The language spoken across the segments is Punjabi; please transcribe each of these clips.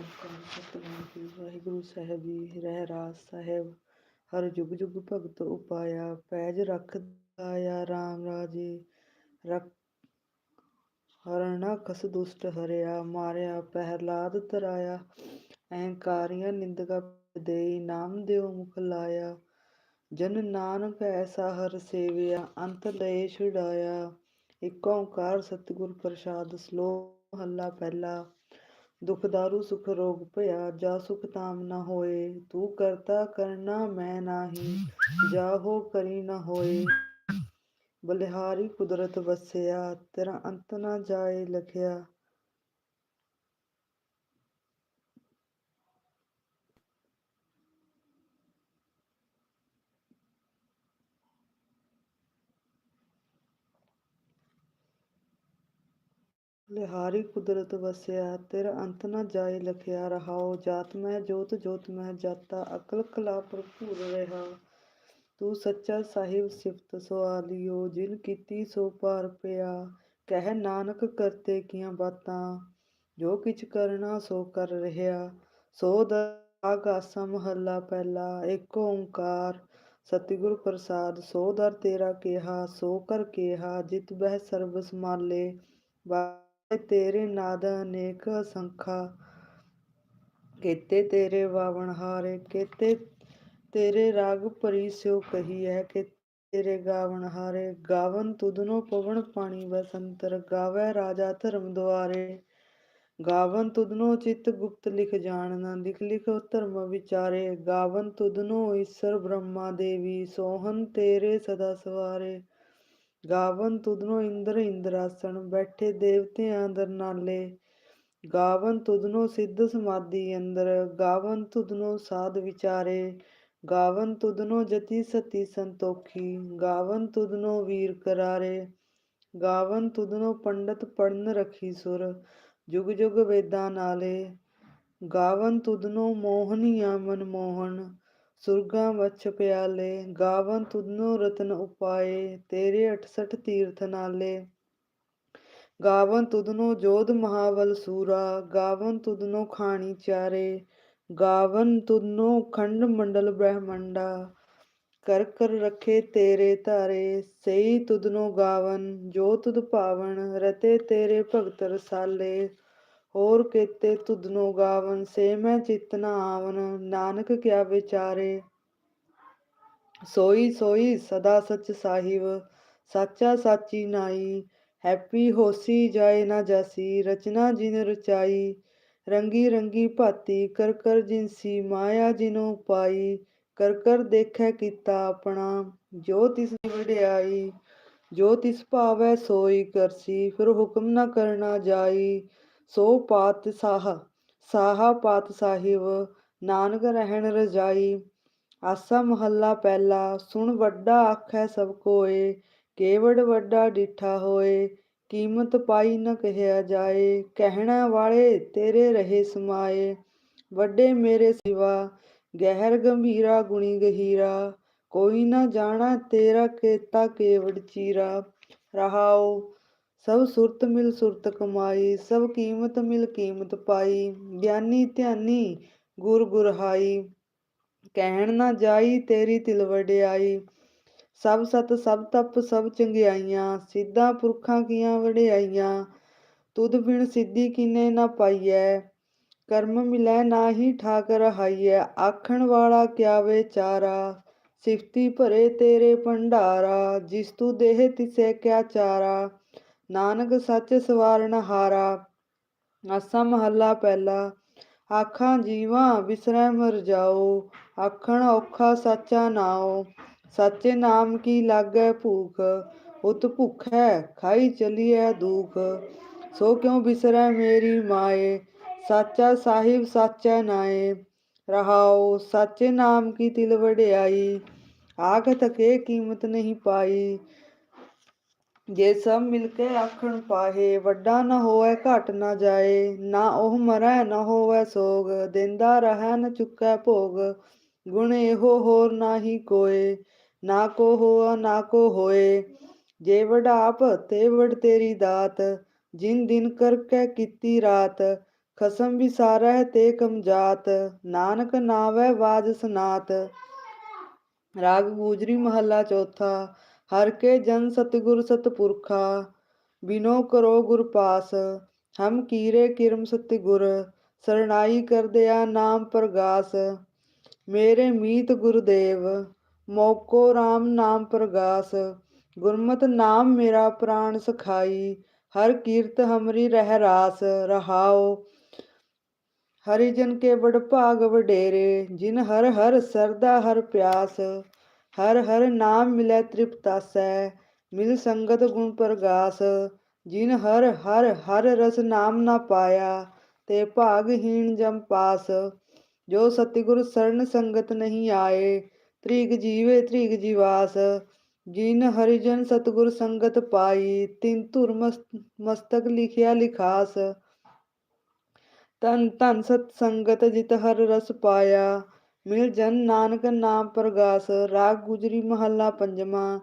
ਓੰਕਾਰ ਸਤਿਨਾਮ ਸ੍ਰੀ ਵਾਹਿਗੁਰੂ ਸਾਹਿਬ ਜੀ, ਰਹਿ ਰਾਸ ਸਾਹਿਬ, ਹਰ ਜੁਗ ਜੁਗ ਭਗਤ ਉਪਾਇਆ, ਪੈਜ ਰੱਖਦਾ ਆ ਰਾਮ ਰਾਜੇ, ਰਖ ਹਰਣਾ ਖਸ ਦੁਸ਼ਟ ਹਰਿਆ, ਮਾਰਿਆ ਪਹਿਲਾਦ ਤਰਾਇਆ, ਅਹੰਕਾਰੀਆਂ ਨਿੰਦਕਾ ਦੇਈ, ਨਾਮ ਦਿਓ ਮੁਖ ਲਾਇਆ, ਜਨ ਨਾਨਕ ਐਸਾ ਹਰ ਸੇਵਿਆ, ਅੰਤ ਲਏ ਛੁਡਾਇਆ, ਇਕ ਓੰਕਾਰ ਸਤਿਗੁਰ ਪ੍ਰਸਾਦ ਸਲੋਕ ਮਹੱਲਾ ਪਹਿਲਾ ਦੁਖ ਦਾਰੂ ਸੁਖ ਰੋਗ ਭਇਆ, ਜਾ ਸੁਖ ਤਾਮ ਨਾ ਹੋਏ, ਤੂੰ ਕਰਤਾ ਕਰਨਾ ਮੈਂ ਨਾਹੀ, ਜਾ ਹੋ ਕਰੀ ਨਾ ਹੋਏ। ਬਲਿਹਾਰੀ ਕੁਦਰਤ ਵਸਿਆ, ਤੇਰਾ ਅੰਤ ਨਾ ਜਾਏ ਲਖਿਆ। ਲਿਹਾਰੀ ਕੁਦਰਤ ਵਸਿਆ, ਤਿਰ ਅੰਤ ਨਾ ਜਾਏ ਲਖਿਆ ਰਹਾਓ ਜਾਤ ਮੈਂ ਜੋਤ ਜੋਤ ਮੈਂ ਜਾਤਾ, ਅਕਲ ਕਲਾ ਭਰਪੂਰ ਰਹਾ। ਤੂੰ ਸੱਚਾ ਸਾਹਿਬ ਸਿਫਤ ਸਵਾਲਿਓ ਜਿਨ ਕੀਤੀ ਸੋ ਪਾਰ ਪਿਆ। ਕਹਿ ਨਾਨਕ ਕਰਤੇ ਕੀਆਂ ਬਾਤਾਂ, ਜੋ ਕਿਛ ਕਰਨਾ ਸੋ ਕਰ ਰਿਹਾ। ਸੋ ਦਾ ਆਸਾ ਮਹੱਲਾ ਪਹਿਲਾ ਏਕ ਓੰਕਾਰ। ਸਤਿਗੁਰ ਪ੍ਰਸਾਦ, ਸੋ ਦਰ ਤੇਰਾ ਕਿਹਾ, ਸੋ ਕਰ ਕਿਹਾ, ਜਿਤ ਬਹਿ ਸਰਬ ਸਮਾਲੇ ਵਾਹਿ ਤੇਰੇ ਨਾਦ ਅਨੇਕ ਸੰਖਾ ਕੇਤੇ ਤੇਰੇ ਵਾਵਣ ਹਾਰੇ, ਕੇਤੇ ਤੇਰੇ ਰਾਗ ਪਰੀ ਸਿਓ ਕਹੀਐ ਕਿ ਤੇਰੇ ਗਾਵਣ ਹਾਰੇ। ਗਾਵਨ ਤੁਧਨੋ ਪਵਨ ਪਾਣੀ ਬਸੰਤਰ, ਗਾਵੈ ਰਾਜਾ ਧਰਮ ਦੁਆਰੇ। ਗਾਵਨ ਤੁਧਨੋ ਚਿਤ ਗੁਪਤ ਲਿਖ ਜਾਣਨਾ, ਲਿਖ ਲਿਖ ਧਰਮ ਵਿਚਾਰੇ। ਗਾਵਨ ਤੁਧਨੋ ਈਸ਼ਰ ਬ੍ਰਹਮਾ ਦੇਵੀ, ਸੋਹਨ ਤੇਰੇ ਸਦਾ ਸਵਾਰੇ। ਗਾਵਨ ਤੁਧਨੋ ਇੰਦਰ ਇੰਦਰਾਸਣ, ਬੈਠੇ ਦੇਵਤਿਆਂ ਅੰਦਰ ਨਾਲੇ। ਗਾਵਨ ਤੁਧਨੋ ਸਿੱਧ ਸਮਾਧੀ ਅੰਦਰ, ਗਾਵਨ ਤੁਧਨੋ ਸਾਧ ਵਿਚਾਰੇ। ਗਾਵਨ ਤੁਧਨੋ ਜਤੀ ਸਤੀ ਸੰਤੋਖੀ, ਗਾਵਨ ਤੁਧਨੋ ਵੀਰ ਕਰਾਰੇ। ਗਾਵਨ ਤੁਧਨੋ ਪੰਡਤ ਪੜਨ ਰਖੀ ਸੁਰ, ਜੁਗ ਜੁਗ ਵੇਦਾਂ ਨਾਲੇ। ਗਾਵਨ ਤੁਧਨੋ ਮੋਹਨੀਆ ਮਨ ਮੋਹਨ ਸੁਰਗਾਂ ਵਛ ਪਿਆਲੇ, ਗਾਵਨ ਤੁਧਨੋ ਰਤਨ ਉਪਾਏ, ਤੇਰੇ 68 ਤੀਰਥ ਨਾਲੇ। ਗਾਵਨ ਤੁਧਨੋ ਜੋਧ ਮਹਾਵਲ ਸੂਰਾ, ਗਾਵਨ ਤੁਧਨੋ ਖਾਣੀ ਚਾਰੇ, ਗਾਵਨ ਤੁਧਨੋ ਖੰਡ ਮੰਡਲ ਬ੍ਰਹਮੰਡਾ। ਕਰ ਕਰ ਰਖੇ ਤੇਰੇ ਧਾਰੇ ਸਈ ਤੁਧਨੋ ਗਾਵਨ, ਜੋ ਤੁਧ ਭਾਵਨ ਰਤੇ ਤੇਰੇ ਭਗਤ ਰਸਾਲੇ। ਹੋਰ ਕੇਤੇ ਤੁਧਨੋ ਗਾਵਨ, ਸੇ ਮੈਂ ਚਿਤ ਨ ਆਵਨ, ਨਾਨਕ ਕਿਆ ਵਿਚਾਰੇ? ਸੋਈ ਸੋਈ ਸਦਾ ਸਚ ਸਾਹਿਬ, ਸਾਚਾ ਸਾਚੀ ਨਾਈ, ਹੈਪੀ ਹੋਸੀ ਜਾਏ ਨਾ ਜਾਸੀ, ਰਚਨਾ ਜਿਨ ਰਚਾਈ, ਰੰਗੀ ਰੰਗੀ ਭਾਤੀ, ਕਰ ਕਰ ਜਿਨਸੀ ਮਾਇਆ ਜਿਨੋ ਪਾਈ ਕਰ ਕਰ ਦੇਖੈ ਕੀਤਾ ਆਪਣਾ, ਜੋ ਤਿਸ ਵਡਿਆਈ, ਜੋ ਤਿਸ ਭਾਵੈ ਸੋਈ ਕਰਸੀ, ਫਿਰ ਹੁਕਮ ਨਾ ਕਰਨਾ ਜਾਈ ਸੋ ਪਾਤ ਸਾਹ, ਸਾਹਾ ਪਾਤ ਸਾਹਿਬ, ਨਾਨਕ ਰਹਿਣ ਰਜਾਈ। ਆਸਾ ਮਹੱਲਾ ਪਹਿਲਾ, ਸੁਣ ਵੱਡਾ ਆਖੈ ਸਭ ਕੋਏ, ਕੇਵੜ ਵੱਡਾ ਡਿਠਾ ਹੋਏ, ਕੀਮਤ ਪਾਈ ਨ ਕਹਿਆ ਜਾਏ, ਕਹਿਣਾ ਵਾਲੇ ਤੇਰੇ ਰਹੇ ਸਮਾਏ। ਵੱਡੇ ਮੇਰੇ ਸਿਵਾ, ਗਹਿਰ ਗੰਭੀਰਾ ਗੁਣੀ ਗਹੀਰਾ, ਕੋਈ ਨਾ ਜਾਣਾ ਤੇਰਾ ਕੇਤਾ ਕੇਵੜ ਚੀਰਾ। ਰਹਾਓ ਸਭ ਸੁਰਤ ਮਿਲ ਸੁਰਤ ਕਮਾਈ, ਸਭ ਕੀਮਤ ਮਿਲ ਕੀਮਤ ਪਾਈ। ਗਿਆਨੀ ਧਿਆਨੀ, ਗੁਰ ਗੁਰਹਾਈ, ਕਹਿਣ ਨਾ ਜਾਈ ਤੇਰੀ ਤਿਲ ਵਡਿਆਈ। ਸਭ ਸਤ ਸਭ ਤਪ ਸਭ ਚੰਗਿਆਈਆਂ, ਸਿੱਧਾ ਪੁਰਖਾਂ ਕੀਆਂ ਵਡਿਆਈਆਂ। ਤੁਧ ਬਿਨ ਸਿੱਧੀ ਕਿਨੇ ਨਾ ਪਾਈਐ, ਕਰਮ ਮਿਲੈ ਨਾਹੀ ਠਾਕ ਰਹਾਈਐ ਆਖਣ ਵਾਲਾ ਕਿਆ ਵਿਚਾਰਾ ਸਿਫਤੀ ਭਰੇ ਤੇਰੇ ਭੰਡਾਰਾ। ਜਿਸ ਤੂ ਦੇਹ ਤਿਸੈ ਕਿਆ ਚਾਰਾ। ਨਾਨਕ ਸੱਚ ਸਵਾਰਨ ਹਾਰਾ, ਆਸਾ ਮਹੱਲਾ ਪਹਿਲਾ, ਆਖਾਂ ਜੀਵਾਂ ਵਿਸਰੈ ਮਰ ਜਾਓ, ਆਖਣ ਔਖਾ ਸਾਚਾ ਨਾਓ ਸਾਚੇ ਨਾਮ ਕੀ ਲਾਗੈ ਭੂਖ, ਉਤ ਭੁਖੈ ਖਾਈ ਚਲੀਐ ਦੁਖ, ਸੋ ਕਿਉ ਬਿਸਰੈ ਮੇਰੀ ਮਾਏ, ਸਾਚਾ ਸਾਹਿਬ ਸਾਚਾ ਨਾਏ ਰਹਾਓ ਸਾਚੇ ਨਾਮ ਕੀ ਤਿਲ ਵਡਿਆਈ ਆਖ ਥਕੇ ਕੀਮਤ ਨਹੀਂ ਪਾਈ ਜੇ ਸਭ ਮਿਲ ਕੇ ਆਖਣ ਪਾਹੇ, ਵੱਡਾ ਨਾ ਹੋਵੇ, ਘਟ ਨਾ ਜਾਏ। ਨਾ ਉਹ ਮਰੈ, ਨਾ ਹੋਵੇ ਸੋਗ, ਦਿੰਦਾ ਰਹਿ, ਨ ਚੁੱਕੈ ਭੋਗ। ਗੁਣ ਇਹੋ ਹੋਰ ਨਾਹੀ ਕੋਏ, ਨਾ ਕੋ ਹੋਆ, ਨਾ ਕੋ ਹੋਏ। ਜੇ ਵਡਾਪ, ਤੇ ਵਡ ਤੇਰੀ ਦਾਤ। ਜਿਨ ਦਿਨ ਕਰਕੇ ਕੀਤੀ ਰਾਤ, ਖਸਮ ਵਿਸਾਰਹਿ ਤੇ ਕਮਜਾਤ। ਨਾਨਕ ਨਾਵੈ ਬਾਜ ਸਨਾਤ। ਰਾਗ ਗੂਜਰੀ ਮਹੱਲਾ ਚੌਥਾ। ਹਰ ਕੇ ਜਨ ਸਤਿਗੁਰ ਸਤਪੁਰਖਾ, ਬਿਨੋ ਕਰੋ ਗੁਰ ਪਾਸ, ਹਮ ਕੀਰੇ ਕਿਰਮ ਸਤਿਗੁਰ, ਸਰਣਾਈ ਕਰਦਿਆ ਨਾਮ ਪ੍ਰਗਾਸ, ਮੇਰੇ ਮੀਤ ਗੁਰਦੇਵ, ਮੋਕੋ RAM ਨਾਮ ਪ੍ਰਗਾਸ, ਗੁਰਮਤਿ ਨਾਮ ਮੇਰਾ ਪ੍ਰਾਣ ਸਖਾਈ, ਹਰ ਕੀਰਤ ਹਮਰੀ ਰਹਿ ਰਾਸ ਰਹਾਓ ਹਰਿ ਜਨ ਕੇ ਬੜ ਭਾਗ ਵਡੇਰੇ, ਜਿਨ ਹਰ ਹਰ ਸਰਦਾ ਹਰ ਪਿਆਸ ਹਰ ਹਰ ਨਾਮ ਮਿਲੈ ਤ੍ਰਿਪਤਾਸੈ ਮਿਲ ਸੰਗਤ ਗੁਣ ਪ੍ਰਗਾਸ ਜਿਨ ਹਰ ਹਰ ਹਰ ਰਸ ਨਾਮ ਨਾ ਪਾਇਆ ਤੇ ਭਾਗਹੀਣ ਜਮ ਪਾਸ ਜੋ ਸਤਿਗੁਰ ਸਰਣ ਸੰਗਤ ਨਹੀਂ ਆਏ ਤ੍ਰਿਗ ਜੀਵੇ ਤ੍ਰਿਗ ਜੀਵਾਸ ਜਿਨ ਹਰਿਜਨ ਸਤਿਗੁਰ ਸੰਗਤ ਪਾਈ ਤਿਨ ਧੁਰ ਮਸਤਕ ਲਿਖਿਆ ਲਿਖਾਸ ਤਨ ਧਨ ਸਤ ਸੰਗਤ ਜਿਤ ਹਰ ਰਸ ਪਾਇਆ ਮਿਲ ਜਨ ਨਾਨਕ ਨਾਮ ਪ੍ਰਗਾਸ, ਰਾਗ ਗੁਜਰੀ ਮਹੱਲਾ ਪੰਜਵਾਂ।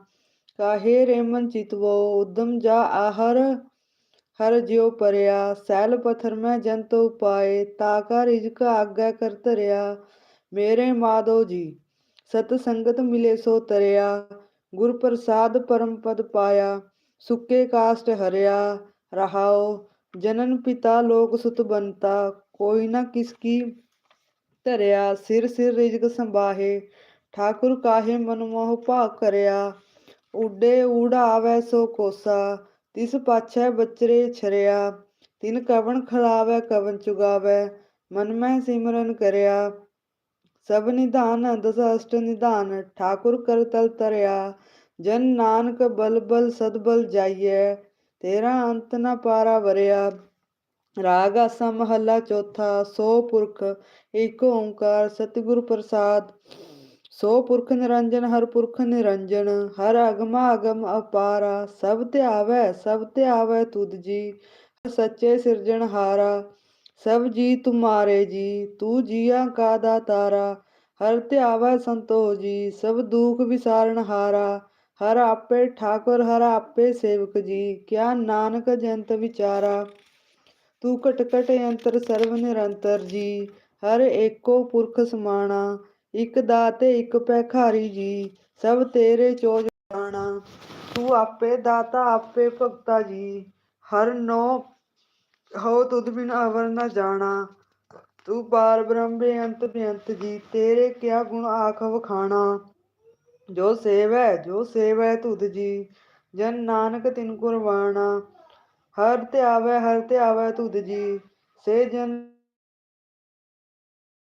ਕਾਹੇ ਰੇ ਮਨ ਚਿਤਵੋ ਉਦਮ ਜਾ ਆਹਰ, ਹਰ ਜਿਉ ਪਰਿਆ। ਸੈਲ ਪਥਰ ਮੈਂ ਜੰਤ ਉਪਾਏ ਤਾ ਕਾ ਰਿਜਕ ਆਗੈ ਕਰ ਧਰਿਆ। ਮੇਰੇ ਮਾਧੋ ਜੀ, ਸਤ ਸੰਗਤ ਮਿਲੇ ਸੋ ਤਰਿਆ। ਗੁਰ ਪ੍ਰਸਾਦ ਪਰਮ ਪਦ ਪਾਇਆ, ਸੁੱਕੇ ਕਾਸਟ ਹਰਿਆ। ਰਹਾਓ ਜਨਨ ਪਿਤਾ ਲੋਕ ਸੁਤ ਬੰਤਾ, ਕੋਈ ਨਾ ਕਿਸ ਕੀ ਧਰਿਆ, ਸਿਰ ਸਿਰ ਰਿਜਕ ਸੰਭਾਹੇ, ਠਾਕੁਰ ਕਾਹੇ ਮਨਮੋਹ ਭਾਗ ਕਰਿਆ, ਉਡੇ ਉਡਾਵੈ ਸੋ ਕੋਸਾ, ਤਿਸ ਪਾਛੈ ਬਚਰੇ ਛਰਿਆ, ਤਿਨ ਕਵਣ ਖਲਾਵੈ ਕਵਨ ਚੁਗਾਵੈ, ਮਨ ਮੈਂ ਸਿਮਰਨ ਕਰਿਆ, ਸਭ ਨਿਧਾਨ ਦਸ ਅਸ਼ਟ ਨਿਧਾਨ, ਠਾਕੁਰ ਕਰ ਤਲ ਤਰਿਆ, ਜਨ ਨਾਨਕ ਬਲ ਬਲ ਸਦ ਬਲ ਜਾਈਐ, ਤੇਰਾ ਅੰਤ ਨਾ ਪਾਰਾ ਵਰਿਆ। ਰਾਗ ਆਸਾ ਮਹੱਲਾ ਚੌਥਾ, ਸੋ ਪੁਰਖ, ਏਕ ਓੰਕਾਰ, ਸਤਿਗੁਰ ਪ੍ਰਸਾਦ। ਸੋ ਪੁਰਖ ਨਿਰੰਜਨ, ਹਰ ਪੁਰਖ ਨਿਰੰਜਨ, ਹਰ ਅਗਮਾ ਅਗਮ ਅਪਾਰਾ। ਸਭ ਧਿਆਵੈ ਸਭ ਧਿਆਵੈ ਤੁਧ ਜੀ ਸੱਚੇ ਸਿਰਜਣਹਾਰਾ ਸਭ ਜੀ ਤੁਮਾਰੇ ਜੀ, ਤੂੰ ਜੀਆਂ ਕਾ ਦਾਤਾਰਾ। ਹਰ ਧਿਆਵੈ ਸੰਤੋ ਜੀ, ਸਭ ਦੁਖ ਵਿਸਾਰਨ ਹਾਰਾ। ਹਰ ਆਪੇ ਠਾਕੁਰ, ਹਰ ਆਪੇ ਸੇਵਕ ਜੀ, ਕਿਆ ਨਾਨਕ ਜੰਤ ਵਿਚਾਰਾ। ਤੂੰ ਕਟ ਘਟ ਅੰਤਰ, ਸਰਵ ਨਿਰੰਤਰ ਜੀ। ਹਰ ਏਕੋ ਪੁਰਖ ਸਮਾਣਾ, ਇਕ ਦਾਤੇ ਇਕ ਪੈਖਾਰੀ ਜੀ। ਸਭ ਤੇਰੇ ਚੋਜ ਜਾਣਾ, ਤੂੰ ਆਪੇ ਦਾਤਾ, ਆਪੇ ਭਗਤਾ ਜੀ। ਹਰ ਨੋ ਹੋ ਤੁਧ ਬਿਨ ਅਵਰ ਨ ਜਾਣਾ। ਤੂੰ ਪਾਰ ਬ੍ਰਹਮ ਬੇਅੰਤ ਬੇਅੰਤ ਜੀ। ਤੇਰੇ ਕਿਆ ਗੁਣ ਆਖ ਵਖਾਣਾ? ਜੋ ਸੇਵੈ ਜੋ ਸੇਵੈ ਤੁਧ ਜੀ। ਜਨ ਨਾਨਕ ਤਿਨ ਕੁਰਬਾਨਾ ਹਰ ਧਿਆਵੈ ਹਰ ਧਿਆਵੈ ਤੁਧ ਜੀ, ਸੇ ਜਨ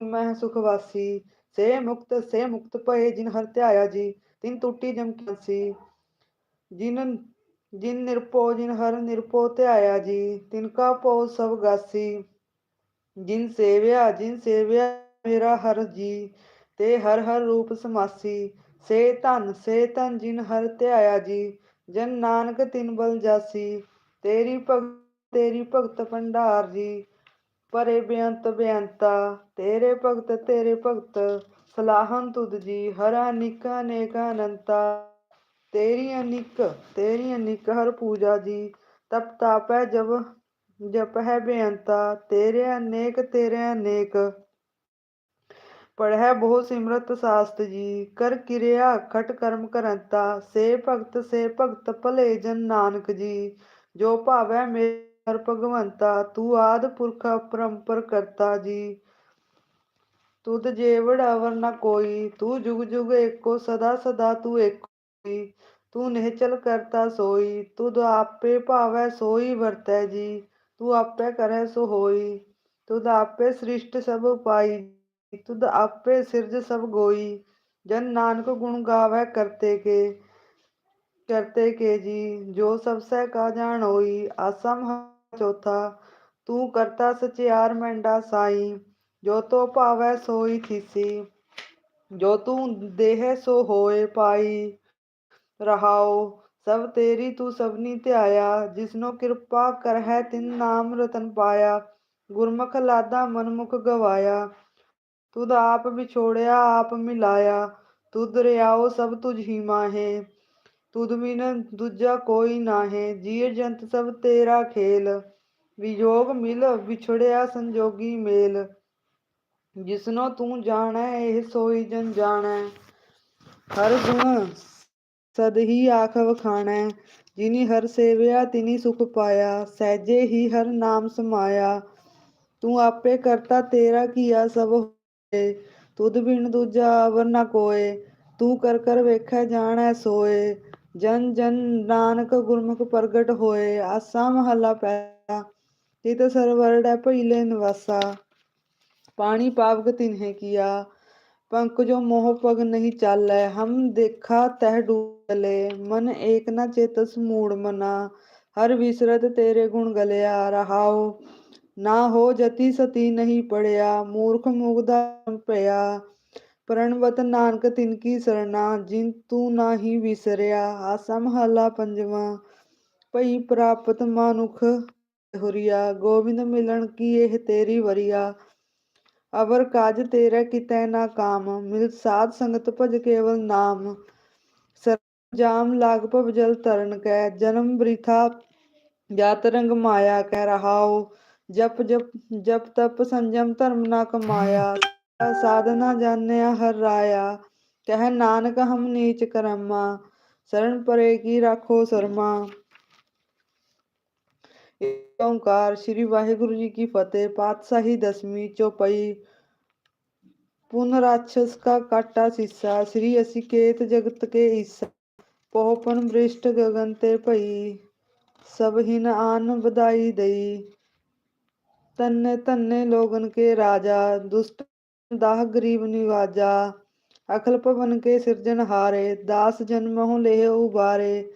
ਮਹਿ ਸੁਖ ਵਾਸੀ, ਸੇ ਮੁਕਤ ਸੇ ਮੁਕਤ ਭਏ ਜਿਨ ਹਰ ਧਿਆਇਆ ਜੀ, ਤਿਨ ਟੁੱਟੀ ਜਮ ਸੀ ਜਿਨ ਜਿਨ ਨਿਰਪੋ ਜਿਨ ਹਰ ਨਿਰਪੋ ਧਿਆਇਆ ਜੀ, ਤਿਨ ਕਾ ਪੋ ਸਭ ਗਾਸੀ। ਜਿਨ ਸੇਵਿਆ ਜਿਨ ਸੇਵਿਆ ਮੇਰਾ ਹਰ ਜੀ, ਤੇ ਹਰ ਹਰ ਰੂਪ ਸਮਾਸੀ। ਸੇ ਧਨ ਸੇ ਧਨ ਜਿਨ ਹਰ ਧਿਆਇਆ ਜੀ, ਜਨ ਨਾਨਕ ਤਿਨ ਬਲ ਜਾਸੀ। ਤੇਰੀ ਭਗਤ ਤੇਰੀ ਭਗਤ ਭੰਡਾਰ ਜੀ, ਪਰੇ ਬੇਅੰਤ ਬੇਅੰਤਾ, ਤੇਰੇ ਭਗਤ ਤੇਰੇ ਭਗਤ ਸਲਾਹਨ ਤੁਧ ਜੀ, ਹਰ ਅਨਿਕ ਅਨੇਕ ਅਨੰਤਾ। ਤੇਰੀ ਅਨਿਕ ਤੇਰੀ ਅਨਿਕ ਹਰ ਪੂਜਾ ਜੀ, ਤਪ ਤਾਪੈ ਜਬ, ਜਪ ਹੈ ਬੇਅੰਤਾ, ਤੇਰੇ ਅਨੇਕ ਤੇਰੇ ਅਨੇਕ। ਪੜ੍ਹੈ ਬਹੁ ਸਿਮਰਤ ਸਾਸਤ ਜੀ, ਕਰ ਕਿਰਿਆ ਖਟ ਕਰਮ ਕਰੰਤਾ, ਸੇ ਭਗਤ ਸੇ ਭਗਤ ਭਲੇ ਜਨ ਨਾਨਕ ਜੀ। ਜੋ ਭਾਵੈ ਮੇਰ ਭਗਵੰਤਾ, ਤੂੰ ਆਦ ਪੁਰਖ ਅਪਰੰਪਰ ਕਰਤਾ ਜੀ। ਤੁਧ ਜੇਵੜ ਅਵਰ ਨ ਕੋਈ, ਤੂੰ ਜੁਗ ਜੁਗ ਏਕੋ, ਸਦਾ ਸਦਾ ਤੂੰ ਏਕੋ ਤੂੰ ਨਿਹਚਲ ਕਰਤਾ ਸੋਈ, ਤੁਧ ਆਪੇ ਭਾਵੈ ਸੋਈ ਵਰਤੈ ਜੀ। ਤੂੰ ਆਪੇ ਕਰੈ ਸੋ ਹੋਈ, ਤੁਧ ਆਪੇ ਸ੍ਰਿਸ਼ਟ ਸਭ ਉਪਾਈ, ਤੁਧ ਆਪੇ ਸਿਰਜ ਸਭ ਗੋਈ। ਜਨ ਨਾਨਕ ਗੁਣ ਗਾਵੇ ਕਰਤੇ ਕੇ ਕਰਤੇ ਕੇ ਜੀ ਜੋ ਸਭ ਸਹਿ ਕਾ ਜਾਣ ਹੋਈ ਆਸਮ ਚੌਥਾ ਤੂੰ ਕਰਤਾ ਸਚਿਆਰ ਮੈਂਡਾ ਸਾਈ ਜੋ ਤੋ ਭਾਵੈ ਸੋਈ ਥੀਸੀ ਜੋ ਤੂੰ ਦੇਹ ਸੋ ਹੋਏ ਪਾਈ ਰਹਾਓ ਸਭ ਤੇਰੀ ਤੂੰ ਸਭਨੀ ਧਿਆਇਆ ਜਿਸਨੋ ਕਿਰਪਾ ਕਰਹਿ ਤਿਨ ਨਾਮ ਰਤਨ ਪਾਇਆ ਗੁਰਮੁਖ ਲਾਦਾ ਮਨਮੁਖ ਗਵਾਇਆ ਤੁਧ ਆਪ ਵਿਛੋੜਿਆ ਆਪ ਮਿਲਾਇਆ ਤੁਧ ਰਿਆਓ ਸਭ ਤੁਝ ਹੀ ਮਾਹੇ ਤੁਧ ਬਿਨ ਦੂਜਾ ਕੋਈ ਨਾਹੇ, ਜੀਵ ਜੰਤ ਸਭ ਤੇਰਾ ਖੇਲ। ਵਿਯੋਗ ਮਿਲ ਵਿਛੜਿਆ ਸੰਜੋਗੀ ਮੇਲ। ਜਿਸਨੋ ਤੂੰ ਜਾਣੈ, ਇਹ ਸੋਈ ਜਨ ਜਾਣੈ। ਹਰ ਗੁਣ ਸਦ ਹੀ ਆਖ ਵਖਾਣੈ, ਜਿਨੀ ਹਰ ਸੇਵਿਆ, ਤਿਨੀ ਸੁਖ ਪਾਇਆ। ਸਹਿਜੇ ਹੀ ਹਰ ਨਾਮ ਸਮਾਇਆ। ਤੂੰ ਆਪੇ ਕਰਤਾ ਤੇਰਾ ਕੀਆ ਸਭ ਹੋਏ। ਤੁਧ ਬਿਨ ਦੂਜਾ ਅਵਰ ਨਾ ਕੋਏ। ਤੂੰ ਕਰ ਕਰ ਵੇਖੈ, ਜਾਣੈ, ਸੋਏ। ਜਨ ਜਨ ਨਾਨਕ ਗੁਰਮੁਖ ਪ੍ਰਗਟ ਹੋਏ, ਆਸਾ ਮਹਲਾ ਪਹਿਲਾ ਤਿਤ ਸਰਵਰੜੈ ਭਈਲੇ ਨਿਵਾਸਾ, ਪਾਣੀ ਪਾਵਕ ਤਿਨਹਿ ਕੀਆ ਪੰਕਜੋ ਮੋਹ ਪਗ ਨਹੀਂ ਚਾਲੈ, ਹਮ ਦੇਖਾ ਤਹਿ ਡੂਲੇ ਮਨ ਏਕ ਨ ਚੇਤਸ ਮੂੜ ਮਨਾ, ਹਰ ਵਿਸਰਤ ਤੇਰੇ ਗੁਣ ਗਲਿਆ, ਰਹਾਉ, ਨਾ ਹੋ ਜਤੀ ਸਤੀ ਨਹੀਂ ਪੜਿਆ, ਮੂਰਖ ਮੁਗਦਾ ਪਿਆ ਪ੍ਰਣਵਤ ਨਾਨਕ ਤਿਨ ਕੀ ਸਰਣਾ, ਜਿਨ ਤੂੰ ਨਾਹੀ ਵਿਸਰਿਆ ਆਸਾ ਮਹੱਲਾ ਪੰਜਵਾਂ। ਭਈ ਪ੍ਰਾਪਤ ਮਾਨੁਖ ਹੁਰੀਆ, ਗੋਬਿੰਦ ਮਿਲਣ ਕੀ ਇਹ ਤੇਰੀ ਵਰੀਆ? ਅਵਰ ਕਾਜ ਤੇਰਾ ਕਿਤੈ ਨਾ ਕਾਮ, ਮਿਲ ਸਾਧ ਸੰਗਤ ਭਜ ਕੇਵਲ ਨਾਮ। ਸਰਜਾਮ ਲਾਗ ਭਵ ਜਲ ਤਰਨ ਕੈ, ਜਨਮ ਬ੍ਰਿਥਾ ਜਾਤ ਰੰਗ ਮਾਇਆ ਕਹਿ ਰਹਾਉ, ਜਪ ਜਪ ਜਪ ਤਪ ਸੰਜਮ ਧਰਮ ਨਾ ਕਮਾਇਆ। ਸਾਧਨਾ ਜਾਣਿਆ ਹਰ ਰਾਇਆ ਕਹਿ ਨਾਨਕ ਹਮ ਨੀਚ ਕਰਮਾ ਸ਼ਰਨ ਪਰੇ ਕੀ ਰਾਖੋ ਸਰਮਾ ਏਕ ਓੰਕਾਰ ਸ੍ਰੀ ਵਾਹਿਗੁਰੂ ਜੀ ਕੀ ਫਤਿਹ ਪਾਤਸ਼ਾਹੀ ਦਸਵੀਂ ਚੌਪਈ ਪੁਨ ਰਾਛਸ ਕਾ ਕਾਟਾ ਸੀਸਾ ਸ੍ਰੀ ਅਸਿਕੇਤ ਜਗਤ ਕੇ ਈਸਾ ਪੋਹਪਨ ਬ੍ਰਿਸ਼ਟ ਗਗਨ ਤੇ ਭਈ ਸਭ ਹਿਨ ਆਨ ਬਧਾਈ ਦਈ ਤੰਨੇ ਤੰਨੇ ਲੋਗਨ ਕੇ ਰਾਜਾ दाह गरीब निवाजा, अखल भवन के सिरजन हारे, दास जन्म हो लेह उबारे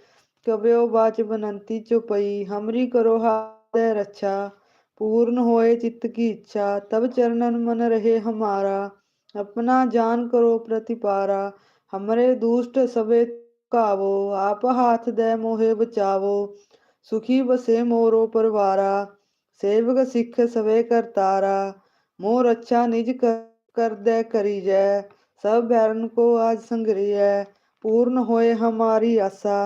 कब्यो बाच बनंती चुपई, हमरी करो हाथ रक्षा, पूर्ण होए चित्त की इच्छा, तब चरणन मन रहे हमारा, अपना जान करो प्रतिपारा, हमरे दुष्ट सबे कावो, आप हाथ दे मोहे बचावो, सुखी बसे मोरो परवारा, सेवक सिख सवे करतारा, मोर अच्छा निज कर कर दे करी जय सब बैरन को आज संग्रिय पूर्ण होए हमारी आशा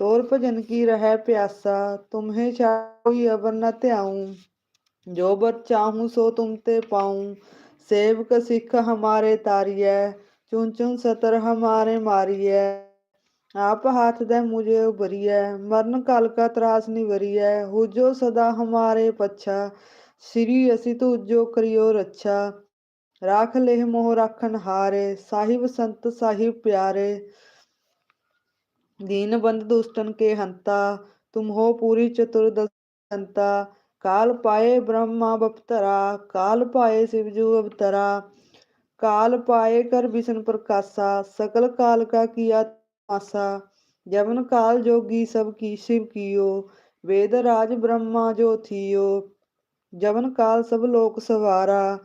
तोर भजन की रह प्यासा तुम्हें कोई अवर न त्याऊं जो बर चाहूं सो तुम ते पाऊं सेवक सिख हमारे तारिय चुन चुन सतर हमारे मारिय आप हाथ दे मुझे उबरिय मरण काल का त्रास निवरिय हुजो सदा हमारे पच्छा श्री असि तुजो करियो रच्छा ਰਾਖ ਲੇਹ ਮੋਹ ਰੱਖਨ ਹਾਰੇ, ਸਾਹਿਬ ਸੰਤ ਸਾਹਿਬ ਪਿਆਰੇ। ਦੀਨ ਬੰਦ ਦੁਸ਼ਟਨ ਕੇ ਹੰਤਾ, ਤੁਮ ਹੋ ਪੂਰੀ ਚਤੁਰ ਦੰਤਾ ਕਾਲ ਪਾਏ ਬ੍ਰਹਮਾ ਬਪਤਰਾ, ਕਾਲ ਪਾਏ ਸਿਵਜੂ ਅਵਤਰਾ। ਕਾਲ ਪਾਏ ਕਰ ਵਿਸ਼ਨ ਪ੍ਰਕਾਸ਼ਾ, ਸਕਲ ਕਾਲ ਕਾ ਕੀਆ ਆਸਾ ਜਵਨ ਕਾਲ ਜੋਗੀ ਸਭ ਕੀ ਸ਼ਿਵ ਕੀਓ, ਵੇਦ ਰਾਜ ਬ੍ਰਹਮਾ ਜੋ ਥੀਓ। ਜਵਨ ਕਾਲ ਸਭ ਲੋਕ ਸਵਾਰਾ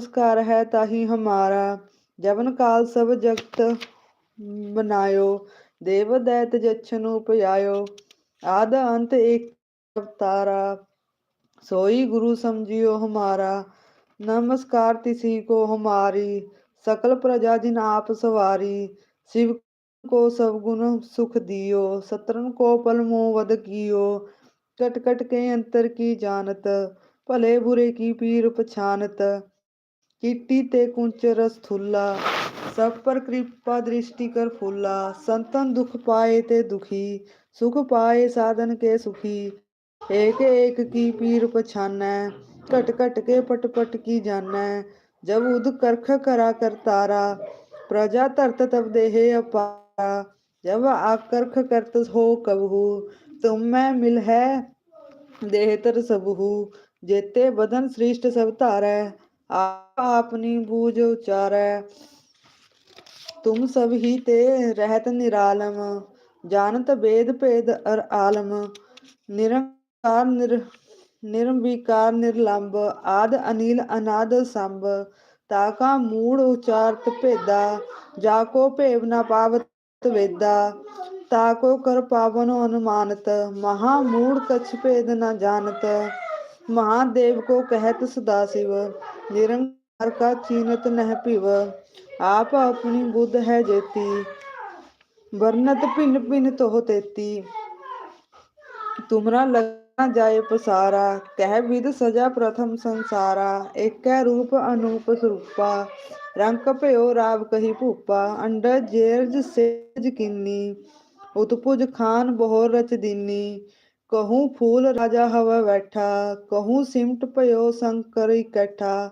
ਨਮਸਕਾਰ ਹੈ ਤਾਹੀ ਹਮਾਰਾ। ਜਵਨ ਕਾਲ ਸਭ ਜਗਤ ਬਨਾਇਓ ਦੇਵ ਦੈਤ ਜਛਨ ਉਪਯਾਇਓ ਆਦ ਅੰਤ ਏਕ ਅਵਤਾਰਾ, ਸੋਈ ਗੁਰੂ ਸਮਝਿਓ ਹਮਾਰਾ। ਨਮਸਕਾਰ ਤਿਸੀ ਕੋ ਹਮਾਰੀ, ਸਕਲ ਪ੍ਰਜਾ ਜਿਨ ਆਪ ਸਵਾਰੀ। ਸ਼ਿਵ ਕੋ ਸਭ ਗੁਣ ਸੁਖ ਦਿਓ ਸਤਰਨ ਕੋ ਪਲਮੋ ਵਦ ਕੀਓ। ਕਟ ਕਟ ਕੇ ਅੰਤਰ ਕੀ ਜਾਣਤ, ਭਲੇ ਬੁਰੇ ਕੀ ਪੀਰ ਪਛਾਨਤ। किट्टी ते कुंच रस थुल्ला, सब पर कृपा दृष्टि कर फूला संतन दुख पाए ते दुखी, सुख पाए साधन के सुखी। एक एक की पीर पछानै घट घट के पट पट की जानै। जब उद करख करा कर तारा, प्रजा तरत तब देहे अपारा। जब आकर्ख करत हो कबहू, तुम मैं मिल है देहतर सबहू। जेते बदन श्रेष्ठ सब धारै आप ਆਪਣੀ ਬੂਝ ਉਚਾਰੈ। ਤੁਮ ਸਭ ਹੀ ਤੇ ਰਹਿਤ ਨਿਰਾਲਮ, ਜਾਣਤ ਵੇਦ ਭੇਦ ਅਰ ਆਲਮ, ਨਿਰੰਕਾਰ ਨਿਰ, ਨਿਰਵਿਕਾਰ ਨਿਰਲੰਭ ਆਦ ਅਨੀਲ ਅਨਾਦ ਸੰਭ, ਤਾਕਾ ਮੂੜ ਉਚਾਰਤ ਭੇਦਾ, ਜਾ ਕੋ ਭੇਵ ਨਾ ਪਾਵਤ ਵੇਦਾ ਤਾਕੋ ਕਰ ਪਾਵਨ ਅਨੁਮਾਨਤ, ਮਹਾ ਮੂੜ ਕਛ ਭੇਦ ਨਾ ਜਾਣਤ महादेव को कहत सदा शिव निरंकार का चीनत नह पिव आप अपनी बुद्ध है जेती वर्णत भिन्न भिन्न तो तेती तुमरा लगा ਨਾ ਜਾਏ ਪਸਾਰਾ ਕਹਿ ਵਿਦ ਸਜਾ ਪ੍ਰਥਮ ਸੰਸਾਰਾ ਏਕੈ ਰੂਪ ਅਨੂਪ ਸਰੂਪਾ ਰੰਗ ਭਇਓ ਰਾਵ ਕਹੀ ਭੂਪਾ ਅੰਡਰ ਜੇਰਜ ਸੇਜ ਕਿੰਨੀ ਉਤਪੁਜ ਖਾਨ ਬਹੁ ਰਚ ਦੀਨੀ ਕਹੂੰ ਫੂਲ ਰਾਜਾ ਹਵਾ ਬੈਠਾ ਕਹੂੰ ਸਿਮਟ ਭਇਓ ਸੰਕਰ ਇਕੱਠਾ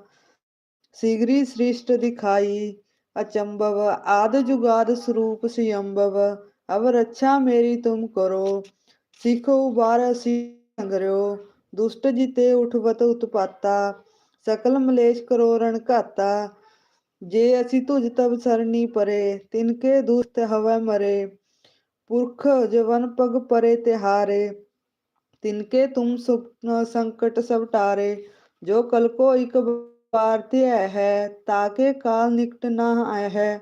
ਸਿਗਰੀ ਸ੍ਰਿਸ਼ਟ ਦਿਖਾਈ ਅਚੰਭਵ ਆਦ ਜੁਗਾਦ ਸਰੂਪ ਸਿਯੰਭਵ ਅਵ ਰੱਛਾ ਮੇਰੀ ਤੁਮ ਕਰੋ ਸਿੱਖ ਉਬਾਰ ਸੰਗਰਿਓ ਦੁਸ਼ਟ ਜਿਤੇ ਉਠਵਤ ਉਤਪਾਤਾ ਸਕਲ ਮਲੇਸ਼ ਕਰੋ ਰਣ ਘਾਤਾ ਜੇ ਅਸੀਂ ਤੁਝ ਤਬ ਸਰਨੀ ਪਰੇ ਤਿਨਕੇ ਦੁਸ਼ਟ ਹਵੈ ਮਰੇ ਪੁਰਖ ਜਵਨ ਪਗ ਪਰੇ ਤਿਹਾਰੇ ਤਿਨਕੇ ਤੁਮ ਸੁਖ ਸੰਕਟ ਸਭ ਟਾਰੇ, ਜੋ ਕਲ ਕੋ ਇਕ ਬਾਰ ਧਿਆ ਹੈ ਤਾਕੇ ਕਾਲ ਨਿਕਟ ਨਾ ਆਇ ਹੈ।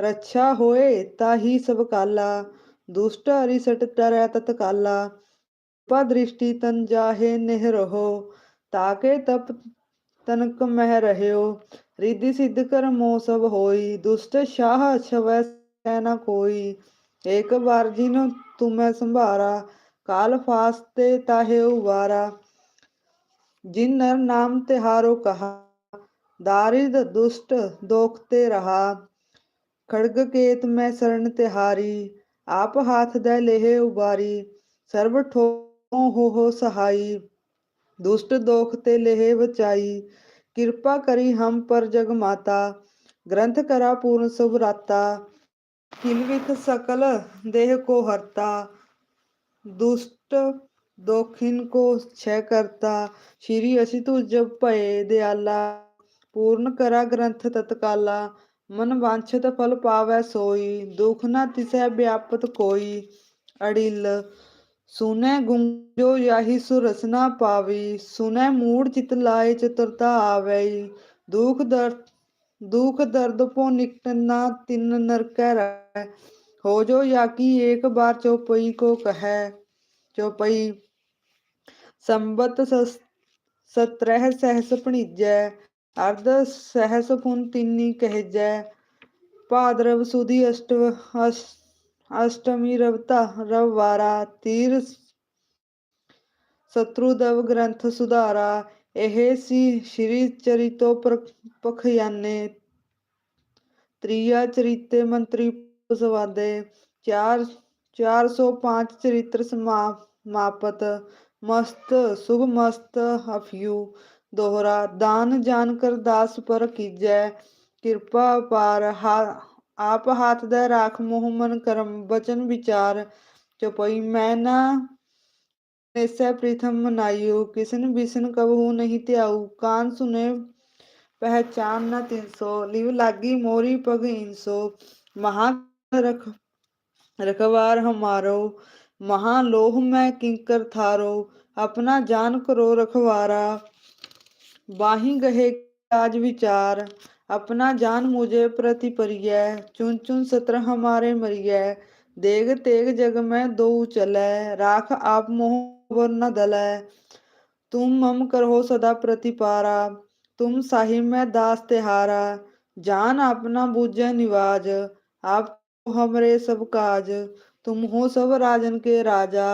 ਰੱਛਾ ਹੋਏ ਤਾਹੀ ਸਭ ਕਾਲਾ, ਦੁਸ਼ਟ ਹਰੀ ਸਟ ਤਤਕਾਲਾ ਪਾ ਦ੍ਰਿਸ਼ਟੀ ਤਨ ਜਾਹੇ ਨਿਹ ਰਹੋ ਤਾਕੇ ਤਪ ਤਨਕ ਮਹਿ ਰਹਿਓ। ਰਿੱਧੀ ਸਿੱਧ ਕਰ ਸਭ ਹੋਈ, ਦੁਸ਼ਟ ਸ਼ਾਹ ਛਵੈ ਸੈ ਨ ਕੋਈ। ਏਕ ਵਾਰ ਜਿਨ ਤੁਮੈ ਸੰਭਾਰਾ ਕਾਲ ਫਾਸਤੇ ਤਾਹੇ ਉਵਾਰਾ ਜਿਨ ਨਰ ਨਾਮ ਤਿਹਾਰੋ ਕਹਾ, ਦਾਰਿਦ ਦੁਸ਼ਟ ਦੋਖ ਤੇ ਰਹਾ, ਖੜਗ ਕੇਤ ਮੈਂ ਸਰਣ ਤਿਹਾਰੀ, ਆਪ ਹਾਥ ਦੇ ਲੇਹ ਉਬਾਰੀ, ਸਰਬ ਠੋ ਹੋ ਹੋ ਸਹਾਈ, ਦੁਸ਼ਟ ਦੋਖ ਤੇ ਲੇਹ ਬਚਾਈ ਕਿਰਪਾ ਕਰੀ ਹਮ ਪਰ ਜਗ ਮਾਤਾ, ਗ੍ਰੰਥ ਕਰਾ ਪੂਰਨ ਸੁਭ ਰਾਤਾ ਕਿਲ ਵਿਖ ਸਕਲ ਦੇਹ ਕੋ ਹਰਤਾ ਦੁਸ਼ਟ ਦੋਖਿਨ ਕੋ ਛੈ ਕਰਤਾ, ਸ਼੍ਰੀ ਅਸੀਂ ਤੁਜ ਭਏ ਦਿਆਲਾ, ਪੂਰਨ ਕਰਾ ਗ੍ਰੰਥ ਤਤਕਾਲਾ, ਮਨ ਵਾਂਛਤ ਫਲ ਪਾਵੈ ਸੋਈ, ਦੁਖ ਨਾ ਤਿਸੈ ਵਿਆਪਤ ਕੋਈ, ਅੜਿਲ, ਸੁਨੈ ਗੁੰਜੋ ਯਾਹੀ ਸੁਰਸਨਾ ਪਾਵੀ, ਸੁਨੈ ਮੂੜ ਚਿਤ ਲਾਏ ਚਤੁਰਤਾ ਆਵੈ ਦੁਖ ਦਰਦ ਦੁਖ ਦਰਦ ਪੋ ਨਿਕਟ ਨਾ ਤਿਨ ਨਰਕੈ ਰਹਿ ਹੋ ਜੋ या की एक बार चौपई को कहे चौपई संबत सस- सत्रह सहस भणिजै अर्ध सहस पुन तिन्नी कहजै ਭਾਦਰਵ ਸੁਦੀ ਅਸ਼ਟਵ ਅਸ਼- ਅਸ਼ਟਮੀ ਰਵਤਾ ਰਵਵਾਰਾ ਤੀਰ ਸਤਰੂਦਵ ਗ੍ਰੰਥ ਸੁਧਾਰਾ ਇਹ ਸੀ ਸ਼੍ਰੀ ਚਰਿਤੋ ਪ੍ਰ- ਪਖਿਆਨੇ ਤ੍ਰਿਆ ਚਰਿਤੇ ਮੰਤਰੀ ਸਵਾਦੇ ਚਾਰ 405 ਚਰਿਤ੍ਰ ਸਮਾਪਤ ਮਸਤ ਸੁਭ ਮਸਤ ਹਫਿਊ ਦੋਹਰਾ ਦਾਨ ਜਾਨ ਕਰ ਦਾਸ ਪਰ ਕੀਜੈ ਕਿਰਪਾ ਪਾਰ ਆਪ ਹਾਥ ਦਾ ਰਾਖ ਮੋਹ ਮਨ ਕਰਮ ਬਚਨ ਵਿਚਾਰ ਚਪਈ ਮੈਂ ਨਾ ਐਸੈ ਪ੍ਰੀਥਮ ਮਨਾਇਓ ਕਿਸਨ ਬਿਸਨ ਕਬਹੂ ਨਹੀਂ ਧਿਆਊ ਕਾਨ ਸੁਨੇ ਪਹਿਚਾਨ ਨ ਤਿਨਸੋ ਲਿਵ ਲਾਗੀ ਮੋਰੀ ਪਗ ਇੰਸੋ ਮਹਾ ਰਖ रखवार हमारो महा लोह में किंकर थारो, अपना जान करो रखवारा। बाही गहे आज विचार, अपना जान मुझे प्रति परिय, चुन चुन सत्र हमारे मरिय। देग तेग जग में दो चलै, राख आप मोह न दलै। तुम मम करो सदा प्रतिपारा, तुम साहि में दास तिहारा। जान अपना बूझे निवाज, आप हमरे सब काज। तुम हो सब राजन के राजा,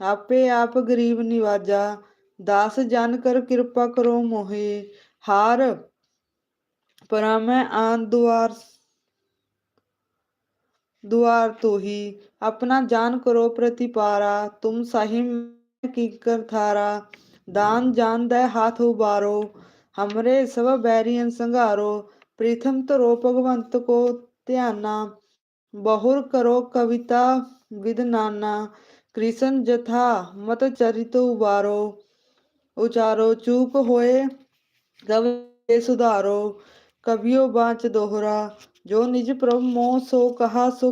आपे आप गरीब निवाजा। दास जान कर कृपा करो मोहे। हार परा मैं आन दुआर दुआर तो ही अपना जान करो प्रतिपारा। तुम साहि की कर थारा। दान जान दे हाथ उबारो। हमरे सब बैरियन संघारो प्रीथम तरो भगवंत को ध्याना बहुर करो कविता विद नाना कृष्ण जथा मत चरित उबारो उचारो चूक होए कवि सुधारो कवियो बाच दोहरा जो निज प्रभु मोह सो कहा सो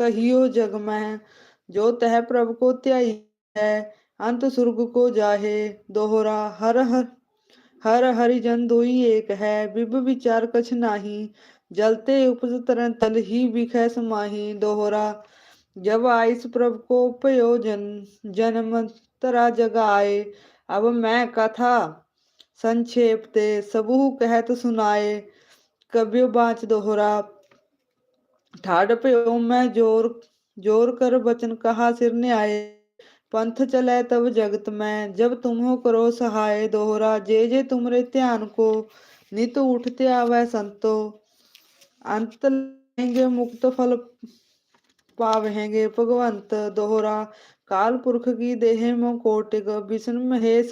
कहियो जग में जो तह प्रभु को त्याई है अंत सुर्ग को जाहे दोहरा हर हर हर हरिजन दोई एक है बिब विचार कछ नाही जलते उपज तरन तल ही बिखै समाही दोहरा। जब आइस प्रभ को प्रयोजन, जन्म तरा जगाए। अब मैं कथा संक्षेप ते सबू कहत सुनाए। कब्यो बाच दोहरा। ठाड प्यो, मैं ज़ोर ज़ोर कर बचन कहा सिर ने आए पंथ चले तब जगत में, जब तुम्हो करो सहाय दोहरा। जे जे तुमरे ध्यान को, नित उठते आवे संतो। अंत लेंगे मुक्त फल पावेंगे भगवंत दोहरा काल पुरख की देह में कोटिक विष्णु महेश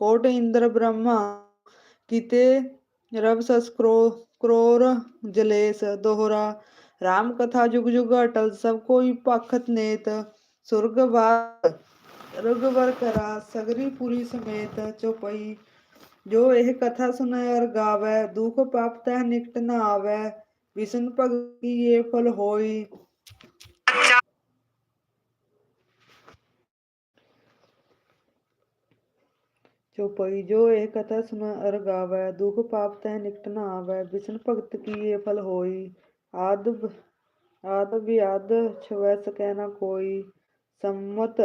कोट इंद्र ब्रह्मा किते रब सस क्रो क्रोर जलेस दोहरा राम कथा जुग जुग अटल सब कोई पखत नेत ਸੁਰਗਵਾਰ ਰਗਵਰ ਕਰਾ ਸਗਰੀ ਪੁਰੀ ਸਮੇਤ ਚੁਪਈ ਜੋ ਇਹ ਕਥਾ ਸੁਣੈ ਅਰ ਗਾਵੈ ਦੁਖ ਪਾਪ ਤੈ ਨਿਕਟ ਨ ਆਵੈ ਵਿਸ਼ਨ ਭਗਤੀ ਇਹ ਫਲ ਹੋਈ ਚੁਪਈ ਜੋ ਇਹ ਕਥਾ ਸੁਣੈ ਅਰ ਗਾਵੈ ਦੁਖ ਪਾਪ ਤੈ ਨਿਕਟ ਨ ਆਵੈ ਵਿਸ਼ਨ ਭਗਤ ਕੀ ਇਹ ਫਲ ਹੋਈ ਆਦ ਆਦ ਵਿਆਦ ਛਵੈ ਸਕੈ ਨ ਕੋਈ ਸੰਮਤ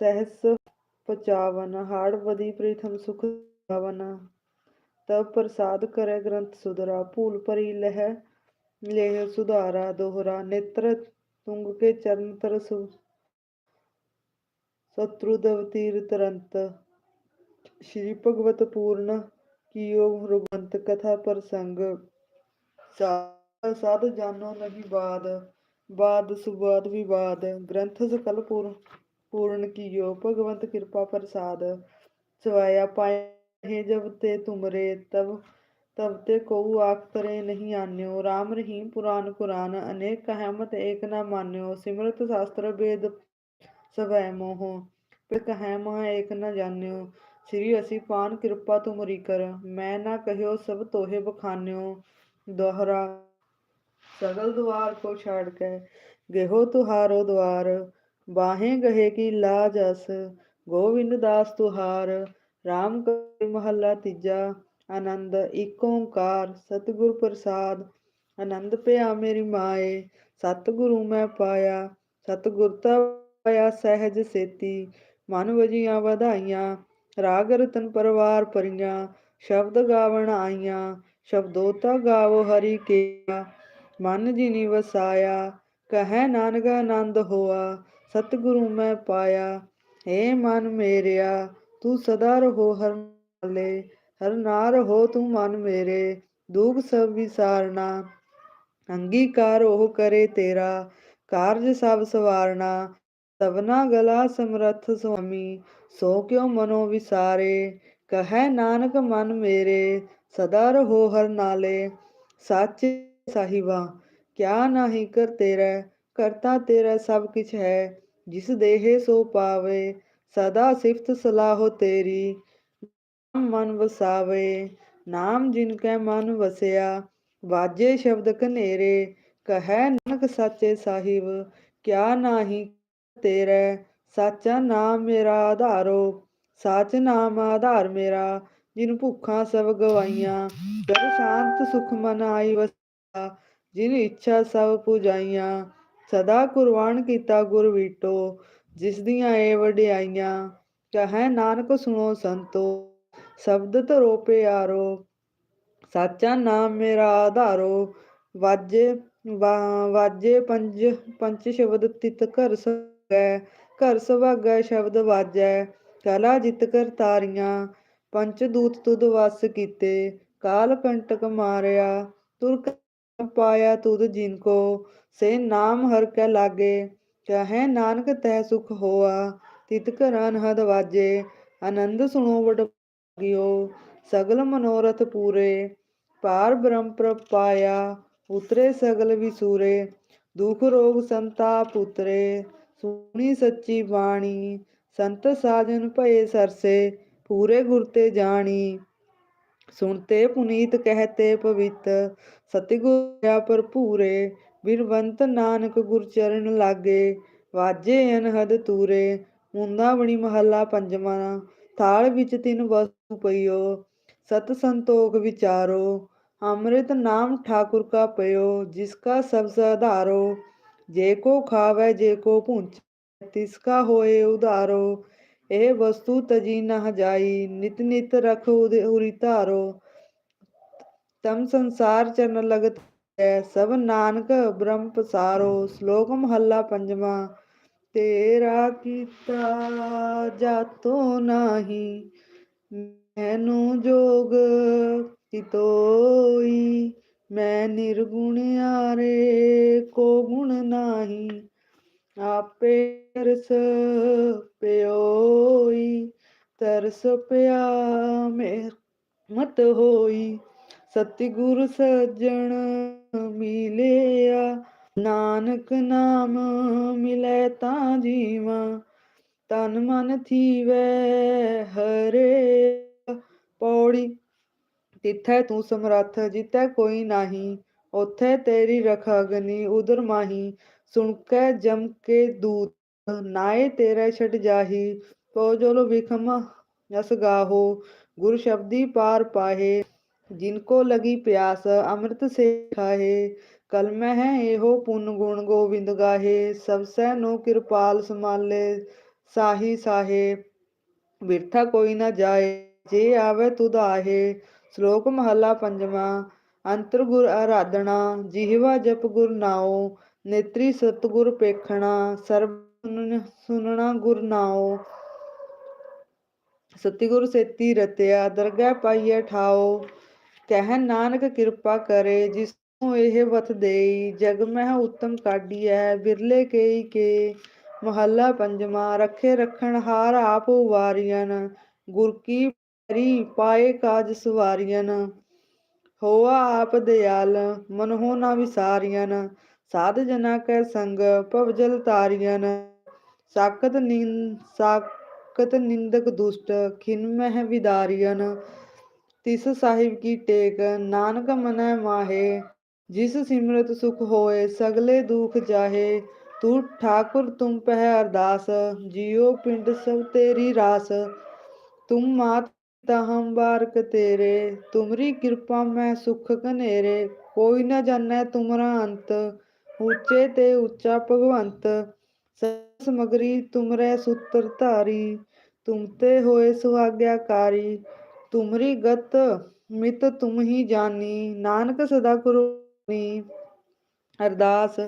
ਸਹਿਸ ਪਚਾਵਨ ਹਾੜ ਬਦੀ ਪ੍ਰੀਥਮ ਸੁਖ ਭਵਨ ਤਬ ਪ੍ਰਸਾਦ ਕਰੈ ਗ੍ਰੰਥ ਸੁਧਰਾ, ਭੂਲ ਭਰੀ ਲਹਿ ਲੇਹ ਸੁਧਾਰਾ, ਦੋਹਰਾ, ਨੇਤਰ ਤੁੰਗ ਕੇ ਚਰਨ ਤਰਸ ਸਤਰੂ ਦਵ ਤਰੰਤ ਸ਼੍ਰੀ ਭਗਵਤ ਪੂਰਨ ਕੀਓ ਰੁਗੰਤ ਕਥਾ ਪ੍ਰਸੰਗ। ਸਾ- ਸਾਧ ਜਾਨੋ ਨਹੀਂ ਬਾਦ ਬਾਦ ਸੁਬਾਦ ਵਿਵਾਦ, ਗ੍ਰੰਥ ਸਕਲ ਪੂਰ, ਪੂਰਨ ਕੀਓ, ਭਗਵੰਤ ਕਿਰਪਾ ਪ੍ਰਸਾਦ। ਸਵਾਇਆ ਪਾਇਆ ਪਾਏ ਜਬ ਤੇ ਤੁਮਰੇ ਤਬ ਤਬ ਤੇ ਕਉ ਆਖ ਤਰੇ ਨਹੀਂ ਆਨਿਓ RAM ਰਹੀਮ ਪੁਰਾਨ ਕੁਰਾਨ ਅਨੇਕ ਕਹਿਮਤ ਏਕ ਨਾ ਮਾਨਿਓ ਸਿਮਰਤ ਸ਼ਾਸਤਰ ਵੇਦ ਸਵੈ ਮੋਹ ਪਿ ਕਹਿ ਮਹ ਏਕ ਨ ਜਾਣਿਓ ਸ੍ਰੀ ਅਸੀਂ ਪਾਨ ਕਿਰਪਾ ਤੁਮਰੀ ਕਰ ਮੈਂ ਨਾ ਕਹਿਓ ਸਭ ਤੋਹੇ ਬਖਾਨਿਓ ਦੋਹਰਾ सगल द्वार को छाड़ के गेहो तुहारो द्वार बाहें गहे की लाजस गोविंद दास तुहार RAM ਕਲੀ ਮਹੱਲਾ ਤੀਜਾ, ਆਨੰਦ ਏਕ ਓੰਕਾਰ, ਸਤਿਗੁਰ ਪ੍ਰਸਾਦ, ਆਨੰਦ ਪਿਆ ਮੇਰੀ ਮਾਏ, ਸਤਿਗੁਰੂ ਮੈਂ ਪਾਇਆ, ਸਤਿਗੁਰ ਤਾ ਪਾਇਆ ਸਹਿਜ ਸੇਤੀ, ਮਨ ਵਜੀਆਂ ਵਧਾਈਆਂ, ਰਾਗ ਰਤਨ ਪਰਵਾਰ ਪਰੀਆਂ, ਸ਼ਬਦ ਗਾਵਣ ਆਈਆਂ ਸ਼ਬਦੋ ਤਾ ਗਾਵੋ ਹਰੀ ਕੇ ਮਨ ਜਿਨੀ ਵਸਾਇਆ, ਕਹੈ ਨਾਨਕ ਆਨੰਦ ਹੋਆ, ਸਤਿਗੁਰੂ ਮੈਂ ਪਾਇਆ ਏ ਮਨ ਮੇਰਿਆ ਤੂੰ ਸਦਾ ਰਹੋ ਹਰ ਨਾਲੇ, ਹਰ ਨਾਰ ਹੋ ਤੂੰ ਮਨ ਮੇਰੇ, ਦੁਖ ਸਭ ਵਿਸਾਰਨਾ। ਅੰਗੀਕਾਰ ਉਹ ਕਰੇ ਤੇਰਾ, ਕਾਰਜ ਸਭ ਸਵਾਰਨਾ। ਤਵਨਾ ਗਲਾ ਸਮਰਥ ਸੁਆਮੀ, ਸੋ ਕਿਉ ਮਨੋ ਵਿਸਾਰੇ। ਕਹੈ ਨਾਨਕ ਮਨ ਮੇਰੇ, ਸਦਾ ਰਹੋ ਹਰ ਨਾਲੇ। ਸੱਚ ਸਾਹਿਬਾ, ਕਿਆ ਨਾਹੀ ਕਰ ਤੇਰਾ, ਕਰਤਾ ਤੇਰਾ ਸਭ ਕੁਛ ਹੈ। ਜਿਸ ਦੇਹੇ ਸੋ ਪਾਵੇ ਸਦਾ ਸਿਫਤ ਸਲਾਹੋ ਤੇਰੀ, ਨਾਮ ਮਨ ਵਸਾਵੇ, ਨਾਮ ਜਿਨ ਕੈ ਮਨ ਵਸਿਆ, ਵਾਜੇ ਸ਼ਬਦ ਕਨੇਰੇ ਕਹੈ ਨਾਨਕ ਸਾਚੇ ਸਾਹਿਬ, ਕਿਆ ਨਾਹੀ ਤੇਰਾ, ਸਾਚਾ ਨਾਮ ਮੇਰਾ ਆਧਾਰੋ, ਸਾਚ ਨਾਮ ਆਧਾਰ ਮੇਰਾ, ਜਿਨ ਭੁੱਖਾਂ ਸਭ ਗਵਾਈਆਂ, ਜਦ ਸ਼ਾਂਤ ਸੁਖ ਮਨ ਆਈ ਵਸਿਆ ਜਿਨ ਇੱਛਾ ਸਭ ਪੁਜਾਈਆਂ, ਸਦਾ ਕੁਰਬਾਨ ਕੀਤਾ ਗੁਰ ਵੀਟੋ ਜਿਸ ਦੀਆਂ ਏ ਵਡਿਆਈਆਂ, ਕਹੈ ਨਾਨਕ ਸੁਣੋ ਸੰਤੋ, ਸ਼ਬਦ ਧਰੋ ਪਿਆਰੋ, ਸਾਚਾ ਨਾਮ ਮੇਰਾ ਆਧਾਰੋ, ਵਾਜੇ ਵਾਜੇ ਪੰਜ ਪੰਜ ਸ਼ਬਦ ਤਿਤ ਘਰ ਸਗੈ, ਘਰ ਸੁਭਾਗੈ ਸ਼ਬਦ ਵਾਜੈ, ਕਲਾ ਜਿਤ ਕਰ ਤਾਰੀਆਂ ਪੰਚ ਦੂਤ ਤੁਧ ਵਸ ਕੀਤੇ, ਕਾਲ ਕੰਟਕ ਮਾਰਿਆ ਤੁਰਕ ਪਾਇਆ ਤੁਧ ਜਿਨ ਕੋ, ਸੇ ਨਾਮ ਹਰ ਕੈ ਲਾਗੇ ਕਹੈ ਨਾਨਕ ਤੈ ਸੁਖ ਹੋਆ, ਤਿਤ ਕਰ ਅਨਹਦ ਵਾਜੇ, ਆਨੰਦ ਸੁਣੋ ਵਡ ਗਿਓ ਸਗਲ ਮਨੋਰਥ ਪੂਰੇ ਪਾਰ ਬ੍ਰਹਮ ਪ੍ਰਭ ਉਤਰੇ ਸਗਲ ਵਿਸੂਰੇ, ਦੁਖ ਰੋਗ ਸੰਤਾਪ ਉਤਰੇ, ਸੁਣੀ ਸੱਚੀ ਬਾਣੀ, ਸੰਤ ਸਾਜਨ ਭਏ ਸਰਸੇ, ਪੂਰੇ ਗੁਰ ਤੇ ਜਾਣੀ। ਸੁਣਤੇ ਪੁਨੀਤ, ਕਹਤੇ ਪਵਿੱਤ, ਸਤਿਗੁਰ ਭਰਪੂਰੇ ਬਿਰਵੰਤ ਨਾਨਕ ਗੁਰ ਚਰਨ ਲਾਗੇ, ਵਾਜੇ ਅਨਹਦ ਤੂਰੇ, ਮੁੰਦਾਵਣੀ ਮਹੱਲਾ ਪੰਜਵਾਂ, ਥਾਲ ਵਿੱਚ ਤਿੰਨ ਵਸਤੂ ਪਈਓ, ਸਤ ਸੰਤੋਖ ਵਿਚਾਰੋ, ਅੰਮ੍ਰਿਤ ਨਾਮ ਠਾਕੁਰ ਕਾ ਪਇਓ, ਜਿਸ ਕਾ ਸਭ ਆਧਾਰੋ ਜੇ ਕੋ ਖਾਵੇ, ਜੇ ਕੋ ਪੁੰਚ ਤਿਸ ਕਾ ਹੋਏ ਉਧਾਰੋ, ਇਹ ਵਸਤੂ ਤਜੀ ਨਾ ਜਾਈ, ਨਿਤ ਨਿਤ ਰਖ ਉਦੇ ਉਰੀ ਧਾਰੋ, ਤਮ ਸੰਸਾਰ ਚਰਨ ਲਗਤ ਹੈ। ਸਭ ਨਾਨਕ ਬ੍ਰਹਮ ਪਸਾਰੋ, ਸ਼ਲੋਕ ਮਹੱਲਾ ਪੰਜਵਾਂ, ਤੇਰਾ ਕੀਤਾ ਜਾਤੋ ਨਾਹੀ, ਮੈਨੂੰ ਜੋਗ ਤਿਤੋਈ ਮੈਂ ਨਿਰਗੁਣ ਆਰੇ ਕੋ ਗੁਣ ਨਾਹੀ, ਆਪੇ ਤਰਸ ਪਿਓਈ, ਤਰਸ ਪਿਆ ਮੇ ਮਤ ਹੋਈ, ਸਤਿਗੁਰ ਸੱਜਣ ਮਿਲਿਆ। ਨਾਨਕ ਨਾਮ ਮਿਲੇ ਤਾਂ ਜੀਵਾ, ਤਨ ਮਨ ਥੀਵੈ ਹਰੇ। ਪੌੜੀ, ਤਿੱਥੈ ਤੂੰ ਸਮਰੱਥ ਜਿੱਤੈ ਕੋਈ ਨਾਹੀ ਉਥੇ ਤੇਰੀ ਰਖਾਗਨੀ ਉਦਰ ਮਾਹੀ। ਸੁਣ ਕੇ ਜਮ ਕੇ ਦੂਤ, ਨਾਏ ਤੇਰੇ ਛਟ ਜਾਹੀ। ਕੋ ਜੋਲ ਵਿਖਮ, ਜਸ ਗਾਹੋ, ਗੁਰ ਸ਼ਬਦੀ ਪਾਰ ਪਾਹੇ। ਜਿਨਕੋ ਲਗੀ ਪਿਆਸ, ਅੰਮ੍ਰਿਤ ਸੇ ਖਾਹੇ ਕਲਮਹਿ ਹੈ ਇਹੋ ਪੁੰਨ ਗੁਣ ਗੋਬਿੰਦ ਗਾਹੇ, ਸਭ ਸੈ ਨੋ ਕਿਰਪਾਲ ਸਮਾਲੇ ਸਾਹੀ ਸਾਹੇ, ਬਿਰਥਾ ਕੋਈ ਨਾ ਜਾਏ, ਜੇ ਆਵੇ ਤੁਧ ਆਹੇ, ਸ਼ਲੋਕ ਮਹਲਾ ਪੰਜਵਾਂ, ਅੰਤਰ ਗੁਰ ਆਰਾਧਨਾ ਜਿਹਵਾ ਜਪ ਗੁਰ ਨਾਉ, ਨੇਤਰੀ ਸਤਗੁਰ ਪੇਖਣਾ, ਸਰਬ ਸੁਨਣ- ਸੁਨਣਾ ਗੁਰ ਨਾਉ। ਸਤਿਗੁਰ ਸੇਤੀ ਰਤਿਆ, ਦਰਗਹਿ ਪਾਈਐ ਠਾਓ ਕਹਿ ਨਾਨਕ ਕਿਰਪਾ ਕਰੇ ਜਿਸ ਨੂੰ ਇਹ ਵਤ ਦੇਈ, ਜਗ ਮਹਿ ਉਤਮ ਕਾਢੀਐ, ਬਿਰਲੇ ਕੇਈ ਕੇ, ਮਹੱਲਾ ਪੰਜਵਾਂ, ਰੱਖੇ ਰੱਖਣ ਹਾਰ ਆਪ ਉਵਾਰੀਅਨ ਗੁਰ ਕੀ ਪਰੀ ਪਾਏ ਕਾਜ ਸਵਾਰੀਆਂ ਹੋਆ ਆਪ ਦਿਆਲ, ਮਨਹੁ ਨਾ ਵਿਸਾਰੀਆਂ ਸਾਧ ਜਨਾ ਕੈ ਸੰਗ ਭਵਜਲ ਤਾਰੀਆਂ ਸਾਕਤ ਨਿੰ, ਸਾਖਤ ਨਿੰਦਕ ਦੁਸ਼ਟ, ਖਿਨ ਮਹਿ ਵਿਦਾਰੀਅਨ ਤਿਸ ਸਾਹਿਬ ਕੀ ਟੇਕ, ਨਾਨਕ ਮਨੈ ਮਾਹੇ, ਜਿਸ ਸਿਮਰਤ ਸੁਖ ਹੋਏ, ਸਗਲੇ ਦੁਖ ਜਾਹੇ, ਤੂੰ ਠਾਕੁਰ ਤੁਮ ਪਹਿ ਅਰਦਾਸ, ਜਿਉ ਪਿੰਡ ਸਭ ਤੇਰੀ ਰਾਸ। ਤੁਮ ਮਾਤ ਪਿਤਾ ਬਾਰਕ ਤੇਰੇ, ਤੁਮਰੀ ਕਿਰਪਾ ਮੈਂ ਸੁਖ ਘਨੇਰੇ, ਕੋਈ ਨਾ ਜਾਣੈ ਤੁਮਰਾ ਅੰਤ, ਉੱਚੇ ਤੇ ਉੱਚਾ ਭਗਵੰਤ। ਸਮਗਰੀ ਤੁਮਰੇ ਸੂਤਰ ਧਾਰੀ, ਤੁਮ ਤੇ ਹੋਏ ਸੁਹਾਗਿਆਕਾਰੀ ਤੁਮਰੀ ਗਤ ਮਿਤ ਤੁਮ ਹੀ ਜਾਨੀ ਨਾਨਕ ਸਦਾ ਕਰੋਨੀ ਅਰਦਾਸ